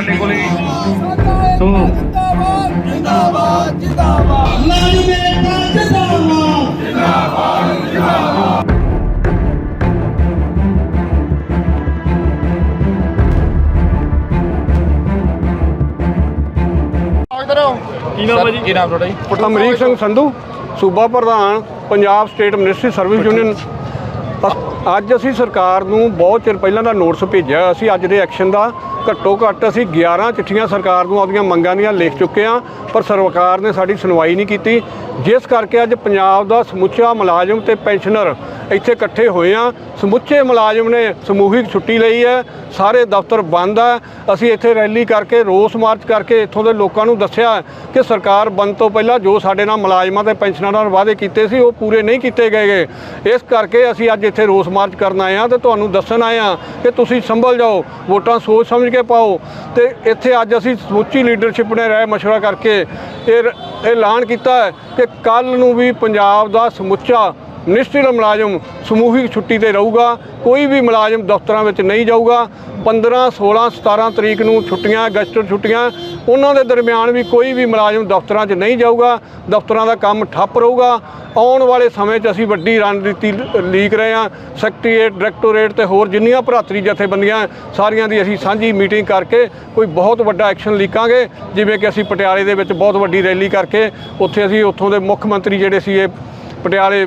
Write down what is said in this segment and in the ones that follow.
ਸਾਡੇ ਕੋਲੇ। ਸੋ ਜਿੰਦਾਬਾਦ ਜਿੰਦਾਬਾਦ ਲਾਜ਼ਮੀ ਜਿੰਦਾਬਾਦ ਕੀ ਨਾਮ ਹੈ ਜੀ? ਕੀ ਨਾਮ ਤੁਹਾਡਾ ਜੀ? ਅਮਰੀਕ ਸਿੰਘ ਸੰਧੂ ਸੂਬਾ ਪ੍ਰਧਾਨ Punjab state ministry service union ਅੱਜ ਅਸੀਂ ਸਰਕਾਰ ਨੂੰ ਬਹੁਤ ਚਿਰ ਪਹਿਲਾਂ ਦਾ ਨੋਟਿਸ ਭੇਜਿਆ ਅਸੀਂ ਅੱਜ ਦੇ ਐਕਸ਼ਨ ਦਾ ਘੱਟੋ ਘੱਟ ਅਸੀਂ 11 ਚਿੱਠੀਆਂ ਸਰਕਾਰ ਨੂੰ ਆਪਣੀਆਂ ਮੰਗਾਂ ਦੀਆਂ ਲਿਖ ਚੁੱਕੇ ਹਾਂ, ਪਰ ਸਰਕਾਰ ਨੇ ਸਾਡੀ ਸੁਣਵਾਈ ਨਹੀਂ ਕੀਤੀ। ਜਿਸ ਕਰਕੇ ਅੱਜ ਪੰਜਾਬ ਦਾ ਸਮੁੱਚਾ ਮੁਲਾਜ਼ਮ ਤੇ ਪੈਨਸ਼ਨਰ ਇੱਥੇ ਇਕੱਠੇ ਹੋਏ ਆ ਸਮੁੱਚੇ ਮੁਲਾਜ਼ਮ ਨੇ ਸਮੂਹਿਕ ਛੁੱਟੀ ਲਈ ਹੈ। ਸਾਰੇ ਦਫ਼ਤਰ ਬੰਦ ਆ ਅਸੀਂ ਇੱਥੇ ਰੈਲੀ ਕਰਕੇ, ਰੋਸ ਮਾਰਚ ਕਰਕੇ ਇੱਥੋਂ ਦੇ ਲੋਕਾਂ ਨੂੰ ਦੱਸਿਆ ਕਿ ਸਰਕਾਰ ਬੰਦ ਤੋਂ ਪਹਿਲਾਂ ਜੋ ਸਾਡੇ ਨਾਲ ਮੁਲਾਜ਼ਮਾਂ ਤੇ ਪੈਨਸ਼ਨਰਾਂ ਨਾਲ ਵਾਅਦੇ ਕੀਤੇ ਸੀ, ਉਹ ਪੂਰੇ ਨਹੀਂ ਕੀਤੇ ਗਏਗੇ ਇਸ ਕਰਕੇ ਅਸੀਂ ਅੱਜ ਇੱਥੇ ਰੋਸ ਮਾਰਚ ਕਰਨ ਆਏ ਆ ਤੇ ਤੁਹਾਨੂੰ ਦੱਸਣ ਆਏ ਆ ਕਿ ਤੁਸੀਂ ਸੰਭਲ ਜਾਓ, ਵੋਟਾਂ ਸੋਚ ਸਮਝ ਕੇ ਪਾਓ। ਤੇ ਇੱਥੇ ਅੱਜ ਅਸੀਂ ਸਮੁੱਚੀ ਲੀਡਰਸ਼ਿਪ ਨੇ ਰਾਏ ਮਸ਼ਵਰਾ ਕਰਕੇ ਇਹ ਇਹ ਐਲਾਨ ਕੀਤਾ ਕਿ ਕੱਲ ਨੂੰ ਵੀ ਪੰਜਾਬ ਦਾ ਸਮੁੱਚਾ ਮਿਨਿਸਟਰੀ ਦਾ ਮੁਲਾਜ਼ਮ ਸਮੂਹਿਕ ਛੁੱਟੀ ਤੇ ਰਹੂਗਾ, ਕੋਈ ਵੀ ਮੁਲਾਜ਼ਮ ਦਫ਼ਤਰਾਂ ਵਿੱਚ ਨਹੀਂ ਜਾਊਗਾ। 15 16 17 ਤਰੀਕ ਨੂੰ ਛੁੱਟੀਆਂ ਗਸਟਰ ਛੁੱਟੀਆਂ, ਉਹਨਾਂ ਦੇ ਦਰਮਿਆਨ ਵੀ ਕੋਈ ਵੀ ਮੁਲਾਜ਼ਮ ਦਫ਼ਤਰਾਂ 'ਚ ਨਹੀਂ ਜਾਊਗਾ। ਦਫ਼ਤਰਾਂ ਦਾ ਕੰਮ ਠੱਪ ਰਹੂਗਾ। ਆਉਣ ਵਾਲੇ ਸਮੇਂ 'ਚ ਅਸੀਂ ਵੱਡੀ ਰਣਨੀਤੀ ਲ- ਲੀਕ ਰਹੇ ਹਾਂ। ਸੈਕਟਰੀਏਟ, ਡਾਇਰੈਕਟੋਰੇਟ ਤੇ ਹੋਰ ਜਿੰਨੀਆਂ ਭਰਾਤਰੀ ਜਥੇਬੰਦੀਆਂ ਸਾਰੀਆਂ ਦੀ ਅਸੀਂ ਸਾਂਝੀ ਮੀਟਿੰਗ ਕਰਕੇ ਕੋਈ ਬਹੁਤ ਵੱਡਾ ਐਕਸ਼ਨ ਲੀਕਾਂਗੇ। ਜਿਵੇਂ ਕਿ ਅਸੀਂ ਪਟਿਆਲੇ ਦੇ ਵਿੱਚ ਬਹੁਤ ਵੱਡੀ ਰੈਲੀ ਕਰਕੇ ਉੱਥੇ ਅਸੀਂ ਉੱਥੋਂ ਦੇ ਮੁੱਖ ਮੰਤਰੀ ਜਿਹੜੇ ਸੀ ਇਹ ਪਟਿਆਲੇ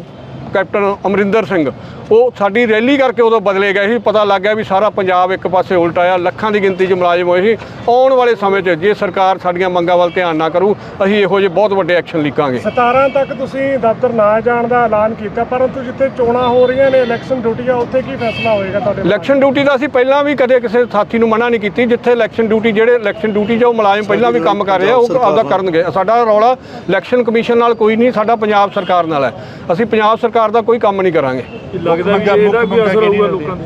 ਕੈਪਟਨ ਅਮਰਿੰਦਰ ਸਿੰਘ ਉਹ ਸਾਡੀ ਰੈਲੀ ਕਰਕੇ ਉਦੋਂ ਬਦਲੇ ਗਏ ਸੀ ਪਤਾ ਲੱਗ ਗਿਆ ਵੀ ਸਾਰਾ ਪੰਜਾਬ ਇੱਕ ਪਾਸੇ ਉਲਟ ਆਇਆ ਲੱਖਾਂ ਦੀ ਗਿਣਤੀ 'ਚ ਮੁਲਾਜ਼ਮ ਹੋਏ ਸੀ। ਆਉਣ ਵਾਲੇ ਸਮੇਂ 'ਚ ਜੇ ਸਰਕਾਰ ਸਾਡੀਆਂ ਮੰਗਾਂ ਵੱਲ ਧਿਆਨ ਨਾ ਕਰੂ ਅਸੀਂ ਇਹੋ ਜਿਹੇ ਬਹੁਤ ਵੱਡੇ ਐਕਸ਼ਨ ਲੀਕਾਂਗੇ। 17 ਤੱਕ ਤੁਸੀਂ ਦਫ਼ਤਰ ਨਾ ਜਾਣ ਦਾ ਐਲਾਨ ਕੀਤਾ ਪਰੰਤੂ ਜਿੱਥੇ ਚੋਣਾਂ ਹੋ ਰਹੀਆਂ ਨੇ ਇਲੈਕਸ਼ਨ ਡਿਊਟੀ ਆ ਉੱਥੇ ਕੀ ਫੈਸਲਾ ਹੋਏਗਾ ਤੁਹਾਡੇ? ਇਲੈਕਸ਼ਨ ਡਿਊਟੀ ਦਾ ਅਸੀਂ ਪਹਿਲਾਂ ਵੀ ਕਦੇ ਕਿਸੇ ਸਾਥੀ ਨੂੰ ਮਨਾ ਨਹੀਂ ਕੀਤੀ ਜਿੱਥੇ ਇਲੈਕਸ਼ਨ ਡਿਊਟੀ ਜਿਹੜੇ ਇਲੈਕਸ਼ਨ ਡਿਊਟੀ 'ਚ ਉਹ ਮੁਲਾਜ਼ਮ ਪਹਿਲਾਂ ਵੀ ਕੰਮ ਕਰ ਰਹੇ ਆ ਉਹ ਆਪਦਾ ਕਰਨਗੇ ਸਾਡਾ ਰੌਲਾ ਇਲੈਕਸ਼ਨ ਕਮਿਸ਼ਨ ਨਾਲ ਕੋਈ ਨਹੀਂ ਸਾਡਾ ਪੰਜਾਬ ਸਰਕਾਰ ਨਾਲ ਹੈ। ਅਸੀਂ ਪੰਜਾਬ ਸਰਕਾਰ ਦਾ ਕੋਈ ਕੰਮ ਨਹੀਂ ਕਰਾਂਗੇ। ਲੱਗਦਾ ਵੀ ਇਹਦਾ ਵੀ ਅਸਰ ਹੋਊਗਾ ਲੋਕਾਂ ਦੇ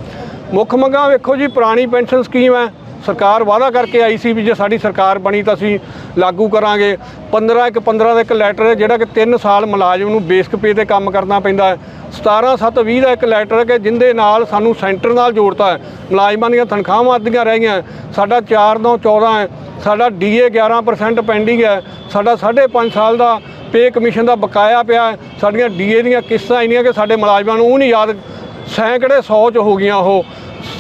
ਮੁੱਖ ਮੰਗਾਂ ਵੇਖੋ ਜੀ ਪੁਰਾਣੀ ਪੈਨਸ਼ਨ ਸਕੀਮ ਹੈ। ਸਰਕਾਰ ਵਾਅਦਾ ਕਰਕੇ ਆਈ ਸੀ ਵੀ ਜੇ ਸਾਡੀ ਸਰਕਾਰ ਬਣੀ ਤਾਂ ਅਸੀਂ ਲਾਗੂ ਕਰਾਂਗੇ। 15 ਇੱਕ 15 ਦਾ ਇੱਕ ਲੈਟਰ ਹੈ ਜਿਹੜਾ ਕਿ 3 ਸਾਲ ਮੁਲਾਜ਼ਮ ਨੂੰ ਬੇਸਿਕ ਪੇ ਤੇ ਕੰਮ ਕਰਨਾ ਪੈਂਦਾ ਹੈ। 17 7 20 ਦਾ ਇੱਕ ਲੈਟਰ ਹੈ ਕਿ ਜਿੰਦੇ ਨਾਲ ਸਾਨੂੰ ਸੈਂਟਰ ਨਾਲ ਜੋੜਤਾ ਹੈ। ਮੁਲਾਜ਼ਮਾਂ ਦੀਆਂ ਤਨਖਾਹਾਂ ਅੱਧੀਆਂ ਰਹਿ ਗਈਆਂ ਸਾਡਾ 4 9 14 ਹੈ। ਸਾਡਾ ਡੀਏ 11% ਪੈਂਡਿੰਗ ਹੈ। ਸਾਡਾ 5.5 ਸਾਲ ਦਾ ਪੇ ਕਮਿਸ਼ਨ ਦਾ ਬਕਾਇਆ ਪਿਆ ਹੈ ਸਾਡੀਆਂ ਡੀਏ ਦੀਆਂ ਕਿਸ਼ਤਾਂ ਇੰਨੀਆਂ ਕਿ ਸਾਡੇ ਮੁਲਾਜ਼ਮਾਂ ਨੂੰ ਉਹ ਨਹੀਂ ਯਾਦ, ਸੈਂਕੜੇ 100 ਚ ਹੋ ਗਈਆਂ ਉਹ,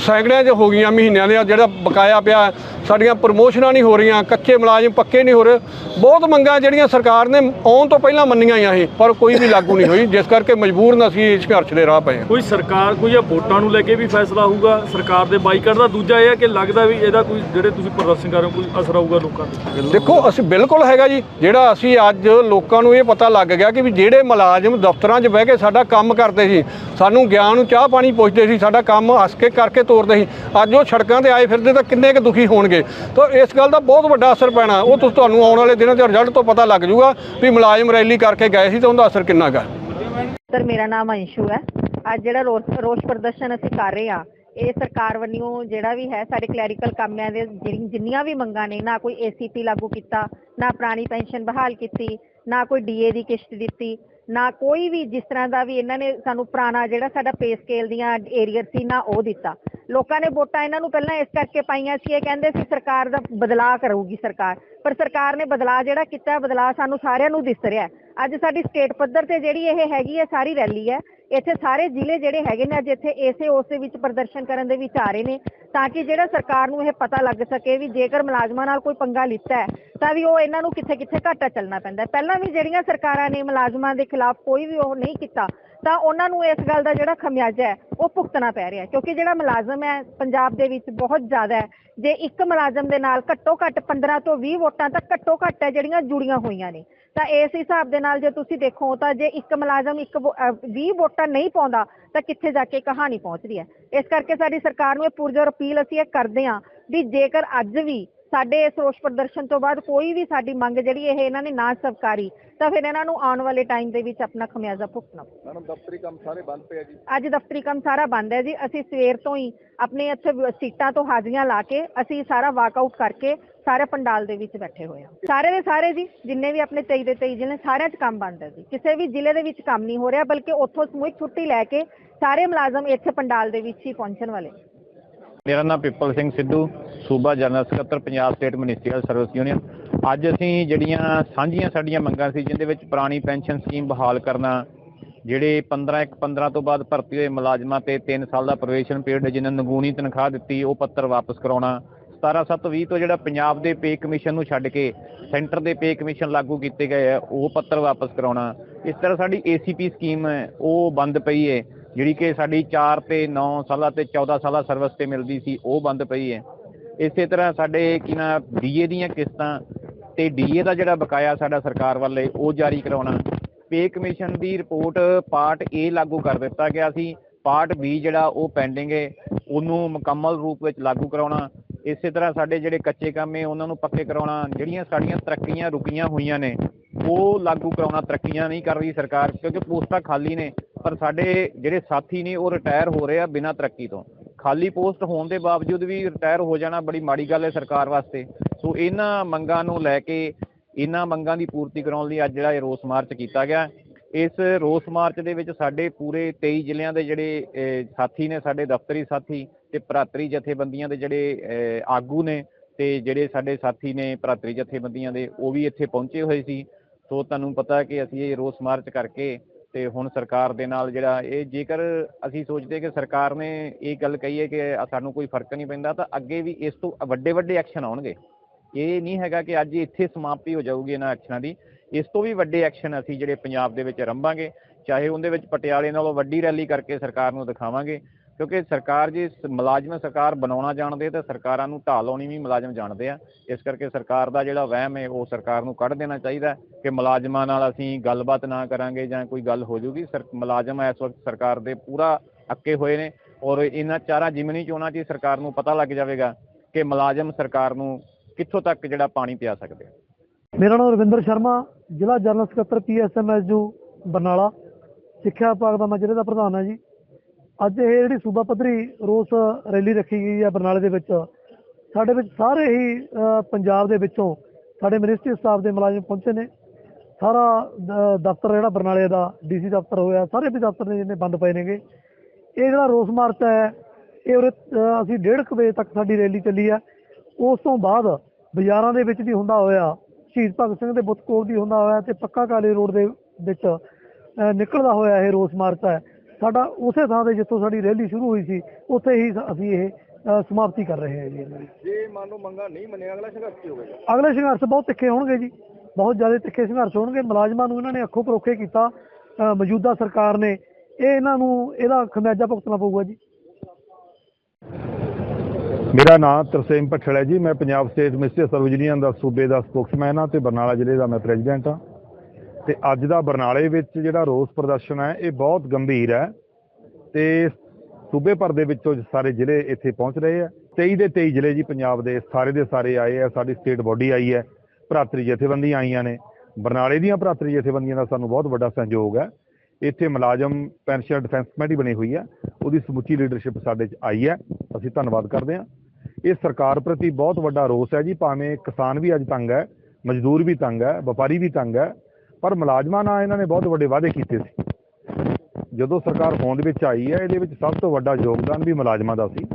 ਸੈਂਕੜਿਆਂ 'ਚ ਹੋ ਗਈਆਂ ਮਹੀਨਿਆਂ ਦੇ ਜਿਹੜਾ ਬਕਾਇਆ ਪਿਆ। ਸਾਡੀਆਂ ਪ੍ਰਮੋਸ਼ਨਾਂ ਨਹੀਂ ਹੋ ਰਹੀਆਂ ਕੱਚੇ ਮੁਲਾਜ਼ਮ ਪੱਕੇ ਨਹੀਂ ਹੋ ਰਹੇ। ਬਹੁਤ ਮੰਗਾਂ ਜਿਹੜੀਆਂ ਸਰਕਾਰ ਨੇ ਆਉਣ ਤੋਂ ਪਹਿਲਾਂ ਮੰਨੀਆਂ ਹੀ ਸੀ ਪਰ ਕੋਈ ਵੀ ਲਾਗੂ ਨਹੀਂ ਹੋਈ ਜਿਸ ਕਰਕੇ ਮਜਬੂਰਨ ਅਸੀਂ ਇਸ ਸੰਘਰਸ਼ ਦੇ ਰਾਹ ਪਏ ਹਾਂ। ਕੋਈ ਸਰਕਾਰ ਕੋਈ ਇਹ ਵੋਟਾਂ ਨੂੰ ਲੈ ਕੇ ਵੀ ਫੈਸਲਾ ਹੋਊਗਾ ਸਰਕਾਰ ਦੇ ਬਾਈਕਾਟ ਦਾ ਦੂਜਾ ਇਹ ਹੈ ਕਿ ਲੱਗਦਾ ਵੀ ਇਹਦਾ ਕੋਈ ਜਿਹੜੇ ਤੁਸੀਂ ਪ੍ਰਦਰਸ਼ਨ ਕਰ ਰਹੇ ਹੋ ਕੋਈ ਅਸਰ ਆਊਗਾ ਲੋਕਾਂ ਤੇ? ਦੇਖੋ ਅਸੀਂ ਬਿਲਕੁਲ ਹੈਗਾ ਜੀ ਜਿਹੜਾ ਅਸੀਂ ਅੱਜ ਲੋਕਾਂ ਨੂੰ ਇਹ ਪਤਾ ਲੱਗ ਗਿਆ ਕਿ ਵੀ ਜਿਹੜੇ ਮੁਲਾਜ਼ਮ ਦਫ਼ਤਰਾਂ 'ਚ ਬਹਿ ਕੇ ਸਾਡਾ ਕੰਮ ਕਰਦੇ ਸੀ ਸਾਨੂੰ ਗਿਆਨ ਨੂੰ ਚਾਹ ਪਾਣੀ ਪੁੱਛਦੇ ਸੀ ਸਾਡਾ ਕੰਮ ਹੱਸ ਕੇ ਕਰਕੇ ਤੋਰਦੇ ਸੀ ਅੱਜ ਉਹ ਸੜਕਾਂ ਤੇ ਆਏ ਫਿਰਦੇ ਤਾਂ ਕਿੰਨੇ ਕੁ ਦੁਖੀ ਹੋਣਗੇ। ਤਾਂ ਇਸ ਗੱਲ ਦਾ ਬਹੁਤ ਵੱਡਾ ਅਸਰ ਪੈਣਾ। ਉਹ ਤੁਹਾਨੂੰ ਆਉਣ ਵਾਲੇ ਦਿਨਾਂ 'ਚ ਰਿਜ਼ਲਟ ਤੋਂ ਪਤਾ ਲੱਗ ਜਾਊਗਾ ਵੀ ਮੁਲਾਜ਼ਮ ਰੈਲੀ ਕਰਕੇ ਗਏ ਸੀ ਤਾਂ ਉਹਦਾ ਅਸਰ ਕਿੰਨਾ ਗਾ ਸਰ, ਮੇਰਾ ਨਾਮ ਅੰਸ਼ੂ ਹੈ। ਅੱਜ ਜਿਹੜਾ ਰੋਸ ਪ੍ਰਦਰਸ਼ਨ ਅਸੀਂ ਕਰ ਰਹੇ ਹਾਂ, ਇਹ ਸਰਕਾਰ ਵੱਲੋਂ ਜਿਹੜਾ ਵੀ ਹੈ, ਸਾਡੇ ਕਲੈਰੀਕਲ ਕਾਮਿਆਂ ਦੇ ਜਿੰਨੀਆਂ ਵੀ ਮੰਗਾਂ ਨੇ, ਨਾ ਕੋਈ ਏਸੀਪੀ ਲਾਗੂ ਕੀਤਾ, ਨਾ ਪੁਰਾਣੀ ਪੈਨਸ਼ਨ ਬਹਾਲ ਕੀਤੀ, ਨਾ ਕੋਈ ਡੀਏ ਦੀ ਕਿਸ਼ਤ ਦਿੱਤੀ ਨਾ ਕੋਈ ਵੀ ਜਿਸ ਤਰ੍ਹਾਂ ਦਾ ਵੀ ਇਹਨਾਂ ਨੇ ਸਾਨੂੰ ਪੁਰਾਣਾ ਜਿਹੜਾ ਸਾਡਾ ਪੇ ਸਕੇਲ ਦੀਆਂ ਏਰੀਅਰ ਸੀ ਨਾ ਉਹ ਦਿੱਤਾ। ਲੋਕਾਂ ਨੇ ਵੋਟਾਂ ਇਹਨਾਂ ਨੂੰ ਪਹਿਲਾਂ ਇਸ ਕਰਕੇ ਪਾਈਆਂ ਸੀ, ਇਹ ਕਹਿੰਦੇ ਸੀ ਸਰਕਾਰ ਦਾ ਬਦਲਾਅ ਕਰੂਗੀ ਸਰਕਾਰ। ਪਰ ਸਰਕਾਰ ਨੇ ਬਦਲਾਅ ਜਿਹੜਾ ਕੀਤਾ, ਬਦਲਾਅ ਸਾਨੂੰ ਸਾਰਿਆਂ ਨੂੰ ਦਿਸ ਰਿਹਾ। ਅੱਜ ਸਾਡੀ ਸਟੇਟ ਪੱਧਰ ਤੇ ਜਿਹੜੀ ਇਹ ਹੈਗੀ ਹੈ, ਸਾਰੀ ਰੈਲੀ ਹੈ, ਇੱਥੇ ਸਾਰੇ ਜ਼ਿਲ੍ਹੇ ਜਿਹੜੇ ਹੈਗੇ ਨੇ, ਅੱਜ ਇੱਥੇ ਇਸੇ ਉਸ ਦੇ ਵਿੱਚ ਪ੍ਰਦਰਸ਼ਨ ਕਰਨ ਦੇ ਵਿੱਚ ਆ ਰਹੇ ਨੇ। ਤਾਂ ਕਿ ਜਿਹੜਾ ਸਰਕਾਰ ਨੂੰ ਇਹ ਪਤਾ ਲੱਗ ਸਕੇ ਵੀ ਜੇਕਰ ਮੁਲਾਜ਼ਮਾਂ ਨਾਲ ਕੋਈ ਪੰਗਾ ਲਿੱਤਾ ਹੈ, ਤਾਂ ਵੀ ਉਹ ਇਹਨਾਂ ਨੂੰ ਕਿੱਥੇ ਕਿੱਥੇ ਘਾਟਾ ਚੱਲਣਾ ਪੈਂਦਾ ਹੈ। ਪਹਿਲਾਂ ਵੀ ਜਿਹੜੀਆਂ ਸਰਕਾਰਾਂ ਨੇ ਮੁਲਾਜ਼ਮਾਂ ਦੇ ਖਿਲਾਫ ਕੋਈ ਵੀ ਉਹ ਨਹੀਂ ਕੀਤਾ, ਤਾਂ ਉਹਨਾਂ ਨੂੰ ਇਸ ਗੱਲ ਦਾ ਜਿਹੜਾ ਖਮਿਆਜਾ ਹੈ, ਉਹ ਭੁਗਤਣਾ ਪੈ ਰਿਹਾ ਕਿਉਂਕਿ ਜਿਹੜਾ ਮੁਲਾਜ਼ਮ ਹੈ, ਪੰਜਾਬ ਦੇ ਵਿੱਚ ਬਹੁਤ ਜ਼ਿਆਦਾ ਹੈ। ਜੇ ਇੱਕ ਮੁਲਾਜ਼ਮ ਦੇ ਨਾਲ ਘੱਟੋ ਘੱਟ 15 ਤੋਂ 20 ਵੋਟਾਂ ਤੱਕ ਘੱਟੋ ਘੱਟ ਹੈ ਜਿਹੜੀਆਂ ਜੁੜੀਆਂ ਹੋਈਆਂ ਨੇ। ਤਾਂ ਇਸ ਹਿਸਾਬ ਦੇ ਨਾਲ ਜੇ ਤੁਸੀਂ ਦੇਖੋ, ਤਾਂ ਜੇ ਇੱਕ ਮੁਲਾਜ਼ਮ ਇੱਕ ਵੋ- 20 ਵੋਟਾਂ ਨਹੀਂ ਪਾਉਂਦਾ, ਤਾਂ ਕਿੱਥੇ ਜਾ ਕੇ ਕਹਾਣੀ ਪਹੁੰਚਦੀ ਹੈ। ਇਸ ਕਰਕੇ ਸਾਡੀ ਸਰਕਾਰ ਨੂੰ ਇਹ ਪੁਰਜੋਰ ਅਪੀਲ ਅਸੀਂ ਇਹ ਕਰਦੇ ਹਾਂ ਵੀ ਜੇਕਰ ਅੱਜ ਵੀ ਸਾਡੇ ਇਸ ਰੋਸ ਪ੍ਰਦਰਸ਼ਨ ਤੋਂ ਬਾਅਦ ਕੋਈ ਵੀ ਸਾਡੀ ਮੰਗ ਜਿਹੜੀ ਇਹ ਇਹਨਾਂ ਨੇ ਨਾ ਸਵਕਾਰੀ ਤਾਂ ਫਿਰ ਇਹਨਾਂ ਨੂੰ ਆਉਣ ਵਾਲੇ ਟਾਈਮ ਦੇ ਵਿੱਚ ਆਪਣਾ ਖਮਿਆਜ਼ਾ ਭੁਗਤਣਾ ਪਊ। ਮੈਡਮ ਦਫ਼ਤਰੀ ਕੰਮ ਸਾਰੇ ਬੰਦ ਪਏ ਆ ਜੀ। ਅੱਜ ਦਫ਼ਤਰੀ ਕੰਮ ਸਾਰਾ ਬੰਦ ਹੈ ਜੀ। ਅਸੀਂ ਸਵੇਰ ਤੋਂ ਹੀ ਆਪਣੇ ਇੱਥੇ ਸੀਟਾਂ ਤੋਂ ਹਾਜ਼ਰੀਆਂ ਲਾ ਕੇ ਅਸੀਂ ਸਾਰਾ ਵਾਕਆਊਟ ਕਰਕੇ ਸਾਰੇ ਪੰਡਾਲ ਦੇ ਵਿੱਚ ਬੈਠੇ ਹੋਏ ਹਾਂ। ਸਾਰੇ ਦੇ ਸਾਰੇ ਜੀ ਜਿੰਨੇ ਵੀ ਆਪਣੇ 23 ਦੇ 23 ਜ਼ਿਲ੍ਹੇ ਸਾਰਿਆਂ 'ਚ ਕੰਮ ਬੰਦ ਹੈ ਜੀ। ਕਿਸੇ ਵੀ ਜ਼ਿਲ੍ਹੇ ਦੇ ਵਿੱਚ ਕੰਮ ਨਹੀਂ ਹੋ ਰਿਹਾ ਬਲਕਿ ਉੱਥੋਂ ਸਮੂਹਿਕ ਛੁੱਟੀ ਲੈ ਕੇ ਸਾਰੇ ਮੁਲਾਜ਼ਮ ਇੱਥੇ ਪੰਡਾਲ ਦੇ ਵਿੱਚ ਹੀ ਪਹੁੰਚਣ ਵਾਲੇ। ਮੇਰਾ ਨਾਮ ਪਿੱਪਲ ਸਿੰਘ ਸਿੱਧੂ, ਸੂਬਾ ਜਨਰਲ ਸਕੱਤਰ, Punjab state ministerial service union. ਅੱਜ ਅਸੀਂ ਜਿਹੜੀਆਂ ਸਾਂਝੀਆਂ ਸਾਡੀਆਂ ਮੰਗਾਂ ਸੀ, ਜਿੰਦੇ ਵਿੱਚ ਪੁਰਾਣੀ ਪੈਨਸ਼ਨ ਸਕੀਮ ਬਹਾਲ ਕਰਨਾ, ਜਿਹੜੇ 15 ਇੱਕ 15 ਤੋਂ ਬਾਅਦ ਭਰਤੀ ਹੋਏ ਮੁਲਾਜ਼ਮਾਂ ਤੇ 3 ਸਾਲ ਦਾ ਪ੍ਰੋਬੇਸ਼ਨ ਪੀਰੀਅਡ ਜਿਨ੍ਹਾਂ ਨੂੰ ਨਗੂਣੀ ਤਨਖਾਹ ਦਿੱਤੀ, ਉਹ ਪੱਤਰ ਵਾਪਸ ਕਰਾਉਣਾ। 17720 ਤੋਂ ਜਿਹੜਾ ਪੰਜਾਬ ਦੇ ਪੇ ਕਮਿਸ਼ਨ ਨੂੰ ਛੱਡ ਕੇ ਸੈਂਟਰ ਦੇ ਪੇ ਕਮਿਸ਼ਨ ਲਾਗੂ ਕੀਤੇ ਗਏ ਆ, ਉਹ ਪੱਤਰ ਵਾਪਸ ਕਰਾਉਣਾ। ਇਸ ਤਰ੍ਹਾਂ ਸਾਡੀ ਏਸੀਪੀ ਸਕੀਮ ਹੈ, ਉਹ ਬੰਦ ਪਈ ਹੈ। ਜਿਹੜੀ ਕਿ ਸਾਡੀ 4 ਤੇ 9 ਸਾਲਾਂ ਤੇ 14 ਸਾਲਾਂ ਸਰਵਿਸ ਤੇ ਮਿਲਦੀ ਸੀ, ਉਹ ਬੰਦ ਪਈ ਹੈ। ਇਸੇ ਤਰ੍ਹਾਂ ਸਾਡੇ ਕੀ ਨਾ ਡੀਏ ਦੀਆਂ ਕਿਸ਼ਤਾਂ ਤੇ ਡੀਏ ਦਾ ਜਿਹੜਾ ਬਕਾਇਆ ਸਾਡਾ ਸਰਕਾਰ ਵੱਲੇ ਉਹ ਜਾਰੀ ਕਰਾਉਣਾ। ਪੇ ਕਮਿਸ਼ਨ ਦੀ ਰਿਪੋਰਟ ਪਾਰਟ ਏ ਲਾਗੂ ਕਰ ਦਿੱਤਾ ਗਿਆ ਸੀ। ਪਾਰਟ ਬੀ ਜਿਹੜਾ ਉਹ ਪੈਂਡਿੰਗ ਹੈ, ਉਹਨੂੰ ਮੁਕੰਮਲ ਰੂਪ ਵਿੱਚ ਲਾਗੂ ਕਰਾਉਣਾ। ਇਸੇ ਤਰ੍ਹਾਂ ਸਾਡੇ ਜਿਹੜੇ ਕੱਚੇ ਕੰਮ ਹੈ, ਉਹਨਾਂ ਨੂੰ ਪੱਕੇ ਕਰਾਉਣਾ। ਜਿਹੜੀਆਂ ਸਾਡੀਆਂ ਤਰੱਕੀਆਂ ਰੁਕੀਆਂ ਹੋਈਆਂ ਨੇ, ਉਹ ਲਾਗੂ ਕਰਾਉਣਾ ਤਰੱਕੀਆਂ ਨਹੀਂ ਕਰ ਰਹੀ ਸਰਕਾਰ, ਕਿਉਂਕਿ ਪੋਸਟਾਂ ਖਾਲੀ ਨੇ। ਪਰ ਸਾਡੇ ਜਿਹੜੇ ਸਾਥੀ ਨੇ ਉਹ ਰਿਟਾਇਰ ਹੋ ਰਹੇ ਆ ਬਿਨਾਂ ਤਰੱਕੀ ਤੋਂ। ਖਾਲੀ ਪੋਸਟ ਹੋਣ ਦੇ ਬਾਵਜੂਦ ਵੀ ਰਿਟਾਇਰ ਹੋ ਜਾਣਾ ਬੜੀ ਮਾੜੀ ਗੱਲ ਹੈ ਸਰਕਾਰ ਵਾਸਤੇ। ਸੋ ਇਹਨਾਂ ਮੰਗਾਂ ਨੂੰ ਲੈ ਕੇ, ਇਹਨਾਂ ਮੰਗਾਂ ਦੀ ਪੂਰਤੀ ਕਰਾਉਣ ਲਈ ਅੱਜ ਜਿਹੜਾ ਇਹ ਰੋਸ ਮਾਰਚ ਕੀਤਾ ਗਿਆ। ਇਸ ਰੋਸ ਮਾਰਚ ਦੇ ਵਿੱਚ ਸਾਡੇ ਪੂਰੇ 23 ਜ਼ਿਲ੍ਹਿਆਂ ਦੇ ਜਿਹੜੇ ਸਾਥੀ ਨੇ, ਸਾਡੇ ਦਫ਼ਤਰੀ ਸਾਥੀ ਤੇ ਭਰਾਤਰੀ ਜਥੇਬੰਦੀਆਂ ਦੇ ਜਿਹੜੇ ਆਗੂ ਨੇ ਤੇ ਜਿਹੜੇ ਸਾਡੇ ਸਾਥੀ ਨੇ ਭਰਾਤਰੀ ਜਥੇਬੰਦੀਆਂ ਦੇ, ਉਹ ਵੀ ਇੱਥੇ ਪਹੁੰਚੇ ਹੋਏ ਸੀ। ਸੋ ਤੁਹਾਨੂੰ ਪਤਾ ਕਿ ਅਸੀਂ ਇਹ ਰੋਸ ਮਾਰਚ ਕਰਕੇ ਤੇ ਹੁਣ ਸਰਕਾਰ ਦੇ ਨਾਲ ਜਿਹੜਾ ਇਹ ਜੇਕਰ ਅਸੀਂ ਸੋਚਦੇ ਕਿ ਸਰਕਾਰ ਨੇ ਇਹ ਗੱਲ ਕਹੀ ਹੈ ਕਿ ਸਾਨੂੰ ਕੋਈ ਫ਼ਰਕ ਨਹੀਂ ਪੈਂਦਾ, ਤਾਂ ਅੱਗੇ ਵੀ ਇਸ ਤੋਂ ਵੱਡੇ ਵੱਡੇ ਐਕਸ਼ਨ ਆਉਣਗੇ। ਇਹ ਨਹੀਂ ਹੈਗਾ ਕਿ ਅੱਜ ਇੱਥੇ ਸਮਾਪਤੀ ਹੋ ਜਾਊਗੀ ਇਹਨਾਂ ਐਕਸ਼ਨਾਂ ਦੀ। ਇਸ ਤੋਂ ਵੀ ਵੱਡੇ ਐਕਸ਼ਨ ਅਸੀਂ ਜਿਹੜੇ ਪੰਜਾਬ ਦੇ ਵਿੱਚ ਰੰਭਾਂਗੇ, ਚਾਹੇ ਉਹਦੇ ਵਿੱਚ ਪਟਿਆਲੇ ਨਾਲੋਂ ਵੱਡੀ ਰੈਲੀ ਕਰਕੇ ਸਰਕਾਰ ਨੂੰ ਦਿਖਾਵਾਂਗੇ ਕਿਉਂਕਿ ਸਰਕਾਰ ਜੇ ਮੁਲਾਜ਼ਮ ਸਰਕਾਰ ਬਣਾਉਣਾ ਜਾਣਦੇ ਤਾਂ ਸਰਕਾਰਾਂ ਨੂੰ ਢਾਹ ਲਾਉਣੀ ਵੀ ਮੁਲਾਜ਼ਮ ਜਾਣਦੇ ਆ। ਇਸ ਕਰਕੇ ਸਰਕਾਰ ਦਾ ਜਿਹੜਾ ਵਹਿਮ ਹੈ ਉਹ ਸਰਕਾਰ ਨੂੰ ਕੱਢ ਦੇਣਾ ਚਾਹੀਦਾ ਕਿ ਮੁਲਾਜ਼ਮਾਂ ਨਾਲ ਅਸੀਂ ਗੱਲਬਾਤ ਨਾ ਕਰਾਂਗੇ ਜਾਂ ਕੋਈ ਗੱਲ ਹੋ ਜੂਗੀ। ਸਰ, ਮੁਲਾਜ਼ਮ ਇਸ ਵਕਤ ਸਰਕਾਰ ਦੇ ਪੂਰਾ ਅੱਕੇ ਹੋਏ ਨੇ ਔਰ ਇਹਨਾਂ ਚਾਰਾਂ ਜਿਮਨੀ ਚੋਣਾਂ 'ਚ ਹੀ ਸਰਕਾਰ ਨੂੰ ਪਤਾ ਲੱਗ ਜਾਵੇਗਾ ਕਿ ਮੁਲਾਜ਼ਮ ਸਰਕਾਰ ਨੂੰ ਕਿੱਥੋਂ ਤੱਕ ਜਿਹੜਾ ਪਾਣੀ ਪਿਆ ਸਕਦੇ ਮੇਰਾ ਨਾਮ ਰਵਿੰਦਰ ਸ਼ਰਮਾ, ਜ਼ਿਲ੍ਹਾ ਜਨਰਲ ਸਕੱਤਰ ਪੀਐਸਐਮਐਸਯੂ ਬਰਨਾਲਾ। ਸਿੱਖਿਆ ਵਿਭਾਗ ਦਾ ਮੈਂ ਜ਼ਿਲ੍ਹੇ ਦਾ ਪ੍ਰਧਾਨ ਹਾਂ ਜੀ। ਅੱਜ ਇਹ ਜਿਹੜੀ ਸੂਬਾ ਪੱਧਰੀ ਰੋਸ ਰੈਲੀ ਰੱਖੀ ਗਈ ਹੈ ਬਰਨਾਲੇ ਦੇ ਵਿੱਚ ਸਾਡੇ ਵਿੱਚ ਸਾਰੇ ਹੀ ਪੰਜਾਬ ਦੇ ਵਿੱਚੋਂ ਸਾਡੇ ਮਿਨਿਸਟਰੀ ਸਟਾਫ ਦੇ ਮੁਲਾਜ਼ਮ ਪਹੁੰਚੇ ਨੇ। ਸਾਰਾ ਦਫ਼ਤਰ ਜਿਹੜਾ ਬਰਨਾਲੇ ਦਾ ਡੀਸੀ ਦਫ਼ਤਰ ਹੋਇਆ ਸਾਰੇ ਵੀ ਦਫ਼ਤਰ ਨੇ ਜਿੰਨੇ ਬੰਦ ਪਏ ਨੇਗੇ। ਇਹ ਜਿਹੜਾ ਰੋਸ ਮਾਰਚ ਹੈ ਇਹ ਉਰੇ ਅ, ਅਸੀਂ 1:30 ਵਜੇ ਤੱਕ ਸਾਡੀ ਰੈਲੀ ਚੱਲੀ ਹੈ। ਉਸ ਤੋਂ ਬਾਅਦ ਬਾਜ਼ਾਰਾਂ ਦੇ ਵਿੱਚ ਵੀ ਹੁੰਦਾ ਹੋਇਆ ਸ਼ਹੀਦ ਭਗਤ ਸਿੰਘ ਦੇ ਬੁੱਤ ਕੋਲ ਦੀ ਹੁੰਦਾ ਹੋਇਆ ਤੇ ਪੱਕਾ ਕਾਲੇ ਰੋਡ ਦੇ ਵਿੱਚ ਨਿਕਲਦਾ ਹੋਇਆ ਇਹ ਰੋਸ ਮਾਰਚ ਹੈ। ਸਾਡਾ ਉਸੇ ਥਾਂ ਤੇ ਜਿੱਥੋਂ ਸਾਡੀ ਰੈਲੀ ਸ਼ੁਰੂ ਹੋਈ ਸੀ ਉੱਥੇ ਹੀ ਅਸੀਂ ਇਹ ਸਮਾਪਤੀ ਕਰ ਰਹੇ ਹਾਂ ਜੀ। ਜੇ ਮੰਨ ਲਓ ਮੰਗਾ ਨਹੀਂ ਮੰਨਿਆ ਅਗਲਾ ਸੰਘਰਸ਼ ਕੀ ਹੋਵੇਗਾ? ਅਗਲੇ ਸੰਘਰਸ਼ ਬਹੁਤ ਤਿੱਖੇ ਹੋਣਗੇ ਜੀ। ਬਹੁਤ ਜ਼ਿਆਦਾ ਤਿੱਖੇ ਸੰਘਰਸ਼ ਹੋਣਗੇ। ਮੁਲਾਜ਼ਮਾਂ ਨੂੰ ਇਹਨਾਂ ਨੇ ਅੱਖੋਂ ਪਰੋਖੇ ਕੀਤਾ ਮੌਜੂਦਾ ਸਰਕਾਰ ਨੇ। ਇਹ ਇਹਨਾਂ ਨੂੰ ਇਹਦਾ ਖਮਿਆਜਾ ਭੁਗਤਣਾ ਪਊਗਾ ਜੀ। ਮੇਰਾ ਨਾਮ ਤਰਸੇਮ ਭੱਠਲ ਹੈ ਜੀ। ਮੈਂ Punjab state ministry service union ਦਾ ਸੂਬੇ ਦਾ ਸਪੋਕਸਮੈਨ ਹਾਂ ਤੇ ਬਰਨਾਲਾ ਜ਼ਿਲ੍ਹੇ ਦਾ ਮੈਂ ਪ੍ਰੈਜ਼ੀਡੈਂਟ ਹਾਂ। ਤੇ ਅੱਜ ਦਾ ਬਰਨਾਲੇ ਵਿੱਚ ਜਿਹੜਾ ਰੋਸ ਪ੍ਰਦਰਸ਼ਨ ਹੈ, ਇਹ ਬਹੁਤ ਗੰਭੀਰ ਹੈ ਤੇ ਸੂਬੇ ਭਰ ਦੇ ਵਿੱਚੋਂ ਸਾਰੇ ਜ਼ਿਲ੍ਹੇ ਇੱਥੇ ਪਹੁੰਚ ਰਹੇ ਆ 23 ਦੇ 23 ਜ਼ਿਲ੍ਹੇ ਜੀ ਪੰਜਾਬ ਦੇ ਸਾਰੇ ਦੇ ਸਾਰੇ ਆਏ ਆ ਸਾਡੀ ਸਟੇਟ ਬੋਡੀ ਆਈ ਹੈ, ਭਰਾਤਰੀ ਜਥੇਬੰਦੀਆਂ ਆਈਆਂ ਨੇ। ਬਰਨਾਲੇ ਦੀਆਂ ਭਰਾਤਰੀ ਜਥੇਬੰਦੀਆਂ ਦਾ ਸਾਨੂੰ ਬਹੁਤ ਵੱਡਾ ਸਹਿਯੋਗ ਹੈ। ਇੱਥੇ ਮੁਲਾਜ਼ਮ ਪੈਨਸ਼ਨ ਡਿਫੈਂਸ ਕਮੇਟੀ ਬਣੀ ਹੋਈ ਹੈ, ਉਹਦੀ ਸਮੁੱਚੀ ਲੀਡਰਸ਼ਿਪ ਸਾਡੇ 'ਚ ਆਈ ਹੈ, ਅਸੀਂ ਧੰਨਵਾਦ ਕਰਦੇ ਹਾਂ। ਇਹ ਸਰਕਾਰ ਪ੍ਰਤੀ ਬਹੁਤ ਵੱਡਾ ਰੋਸ ਹੈ ਜੀ, ਭਾਵੇਂ ਕਿਸਾਨ ਵੀ ਅੱਜ ਤੰਗ ਹੈ, ਮਜ਼ਦੂਰ ਵੀ ਤੰਗ ਹੈ, ਵਪਾਰੀ ਵੀ ਤੰਗ ਹੈ ਪਰ ਮੁਲਾਜ਼ਮਾਂ ਨਾਲ ਇਹਨਾਂ ਨੇ ਬਹੁਤ ਵੱਡੇ ਵਾਅਦੇ ਕੀਤੇ ਸੀ। ਜਦੋਂ ਸਰਕਾਰ ਹੋਂਦ ਵਿੱਚ ਆਈ ਹੈ, ਇਹਦੇ ਵਿੱਚ ਸਭ ਤੋਂ ਵੱਡਾ ਯੋਗਦਾਨ ਵੀ ਮੁਲਾਜ਼ਮਾਂ ਦਾ ਸੀ।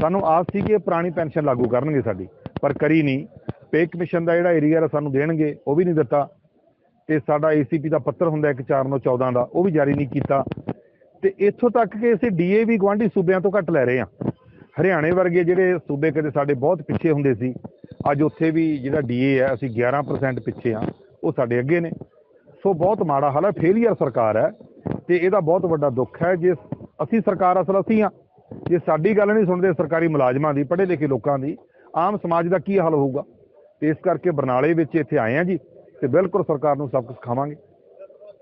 ਸਾਨੂੰ ਆਸ ਸੀ ਕਿ ਇਹ ਪੁਰਾਣੀ ਪੈਨਸ਼ਨ ਲਾਗੂ ਕਰਨਗੇ ਸਾਡੀ, ਪਰ ਕਰੀ ਨਹੀਂ। ਪੇ ਕਮਿਸ਼ਨ ਦਾ ਜਿਹੜਾ ਏਰੀਆ ਸਾਨੂੰ ਦੇਣਗੇ, ਉਹ ਵੀ ਨਹੀਂ ਦਿੱਤਾ। ਤੇ ਸਾਡਾ ਏਸੀਪੀ ਦਾ ਪੱਤਰ ਹੁੰਦਾ ਇੱਕ 4914 ਦਾ, ਉਹ ਵੀ ਜਾਰੀ ਨਹੀਂ ਕੀਤਾ। ਤੇ ਇੱਥੋਂ ਤੱਕ ਕਿ ਅਸੀਂ ਡੀਏ ਵੀ ਗਵਾਂਢੀ ਸੂਬਿਆਂ ਤੋਂ ਘੱਟ ਲੈ ਰਹੇ ਹਾਂ। ਹਰਿਆਣੇ ਵਰਗੇ ਜਿਹੜੇ ਸੂਬੇ ਕਦੇ ਸਾਡੇ ਬਹੁਤ ਪਿੱਛੇ ਹੁੰਦੇ ਸੀ, ਅੱਜ ਉੱਥੇ ਵੀ ਜਿਹੜਾ ਡੀਏ ਹੈ, ਅਸੀਂ 11% ਪਿੱਛੇ ਹਾਂ। ਉਹ ਸਾਡੇ ਅੱਗੇ ਨੇ। ਸੋ ਬਹੁਤ ਮਾੜਾ ਹਾਲ ਹੈ ਫੇਲੀਅਰ ਸਰਕਾਰ ਹੈ ਤੇ ਇਹਦਾ ਬਹੁਤ ਵੱਡਾ ਦੁੱਖ ਹੈ ਜੇ ਅਸੀਂ ਸਰਕਾਰ ਅਸਲ ਅਸੀਂ ਹਾਂ। ਜੇ ਸਾਡੀ ਗੱਲ ਨਹੀਂ ਸੁਣਦੇ ਸਰਕਾਰੀ ਮੁਲਾਜ਼ਮਾਂ ਦੀ, ਪੜ੍ਹੇ ਲਿਖੇ ਲੋਕਾਂ ਦੀ, ਆਮ ਸਮਾਜ ਦਾ ਕੀ ਹਾਲ ਹੋਊਗਾ? ਤੇ ਇਸ ਕਰਕੇ ਬਰਨਾਲੇ ਵਿੱਚ ਇੱਥੇ ਆਏ ਆ ਜੀ ਤੇ ਬਿਲਕੁਲ ਸਰਕਾਰ ਨੂੰ ਸਭ ਕੁਝ ਸਿਖਾਵਾਂਗੇ।